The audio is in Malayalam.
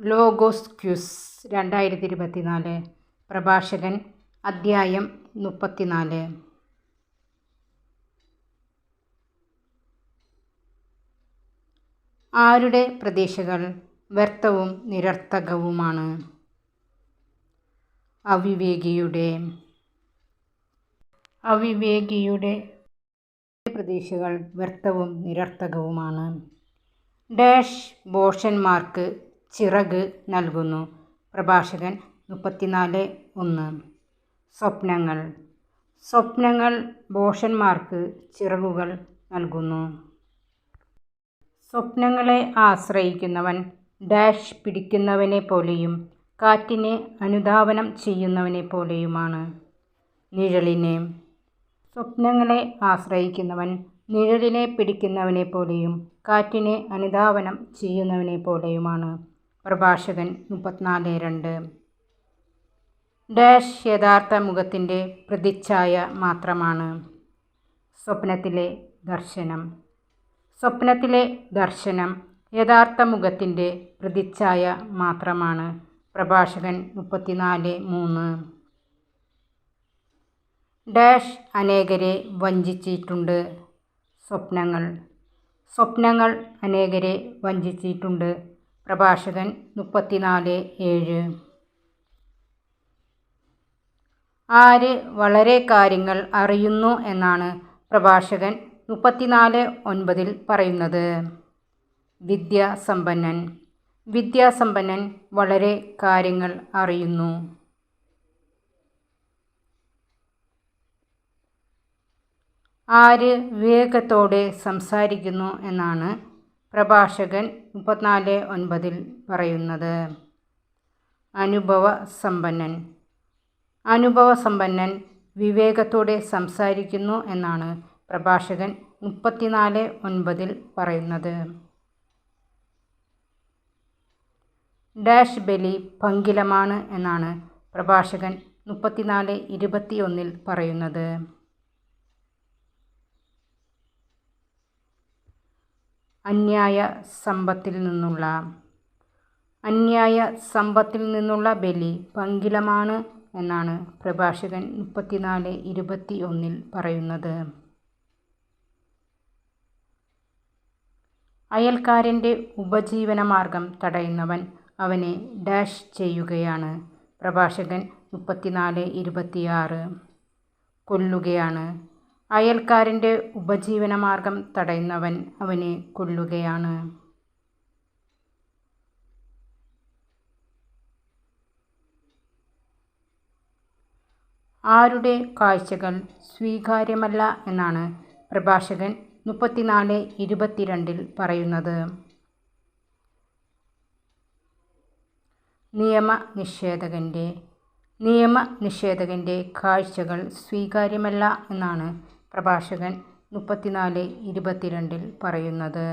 ലോഗോസ് ക്യൂസ് രണ്ടായിരത്തി ഇരുപത്തിനാല് പ്രഭാഷകൻ അദ്ധ്യായം മുപ്പത്തിനാല്. ആരുടെ പ്രതീക്ഷകൾ വ്യർത്ഥവും നിരർത്ഥകവുമാണ്? അവിവേകിയുടെ. അവിവേകിയുടെ പ്രതീക്ഷകൾ വ്യർത്ഥവും നിരർത്ഥകവുമാണ്. ഡാഷ് ബോഷന്മാർക്ക് ചിറക് നൽകുന്നു. പ്രഭാഷകൻ മുപ്പത്തിനാല് ഒന്ന്. സ്വപ്നങ്ങൾ. സ്വപ്നങ്ങൾ ബോഷന്മാർക്ക് ചിറകുകൾ നൽകുന്നു. സ്വപ്നങ്ങളെ ആശ്രയിക്കുന്നവൻ ഡാഷ് പിടിക്കുന്നവനെ പോലെയും കാറ്റിനെ അനുധാവനം ചെയ്യുന്നവനെ പോലെയുമാണ്. നിഴലിനെ. സ്വപ്നങ്ങളെ ആശ്രയിക്കുന്നവൻ നിഴലിനെ പിടിക്കുന്നവനെ പോലെയും കാറ്റിനെ അനുധാവനം ചെയ്യുന്നവനെ പോലെയുമാണ്. പ്രഭാഷകൻ മുപ്പത്തിനാല് രണ്ട്. ഡാഷ് യഥാർത്ഥ മുഖത്തിന്റെ പ്രതിച്ഛായ മാത്രമാണ് സ്വപ്നത്തിലെ ദർശനം. സ്വപ്നത്തിലെ ദർശനം യഥാർത്ഥ മുഖത്തിന്റെ പ്രതിച്ഛായ മാത്രമാണ്. പ്രഭാഷകൻ മുപ്പത്തിനാല് മൂന്ന്. ഡാഷ് അനേകരെ വഞ്ചിച്ചിട്ടുണ്ട് സ്വപ്നങ്ങൾ. സ്വപ്നങ്ങൾ അനേകരെ വഞ്ചിച്ചിട്ടുണ്ട് പ്രഭാഷകൻ മുപ്പത്തിനാല് ഏഴ്. ആര് വളരെ കാര്യങ്ങൾ അറിയുന്നു എന്നാണ് പ്രഭാഷകൻ മുപ്പത്തിനാല് ഒൻപതിൽ പറയുന്നത്. വിദ്യാസമ്പന്നൻ. വിദ്യാസമ്പന്നൻ വളരെ കാര്യങ്ങൾ അറിയുന്നു. ആര് വിവേകത്തോടെ സംസാരിക്കുന്നു എന്നാണ് പ്രഭാഷകൻ മുപ്പത്തിനാല് ഒൻപതിൽ പറയുന്നത്. അനുഭവ സമ്പന്നൻ അനുഭവ സമ്പന്നൻ വിവേകത്തോടെ സംസാരിക്കുന്നു എന്നാണ് പ്രഭാഷകൻ മുപ്പത്തിനാല് ഒൻപതിൽ പറയുന്നത്. ഡാഷ് ബലി പങ്കിലമാണ് എന്നാണ് പ്രഭാഷകൻ മുപ്പത്തിനാല് ഇരുപത്തിയൊന്നിൽ പറയുന്നത്. അന്യായ സമ്പത്തിൽ നിന്നുള്ള അന്യായ സമ്പത്തിൽ നിന്നുള്ള ബലി പങ്കിലമാണ് എന്നാണ് പ്രഭാഷകൻ മുപ്പത്തിനാല് ഇരുപത്തി ഒന്നിൽ പറയുന്നത്. അയൽക്കാരന്റെ ഉപജീവനമാർഗം തടയുന്നവൻ അവനെ ഡാഷ് ചെയ്യുകയാണ്. പ്രഭാഷകൻ മുപ്പത്തിനാല് ഇരുപത്തിയാറ്. കൊല്ലുകയാണ്. അയൽക്കാരന്റെ ഉപജീവനമാർഗം തടയുന്നവൻ അവനെ കൊല്ലുകയാണ്. ആരുടെ കാഴ്ചകൾ സ്വീകാര്യമല്ല എന്നാണ് പ്രഭാഷകൻ മുപ്പത്തിനാല് ഇരുപത്തിരണ്ടിൽ പറയുന്നത്. നിയമനിഷേധകന്റെ നിയമനിഷേധകന്റെ കാഴ്ചകൾ സ്വീകാര്യമല്ല എന്നാണ് പ്രഭാഷകൻ മുപ്പത്തിനാല് ഇരുപത്തിരണ്ടിൽ പറയുന്നത്.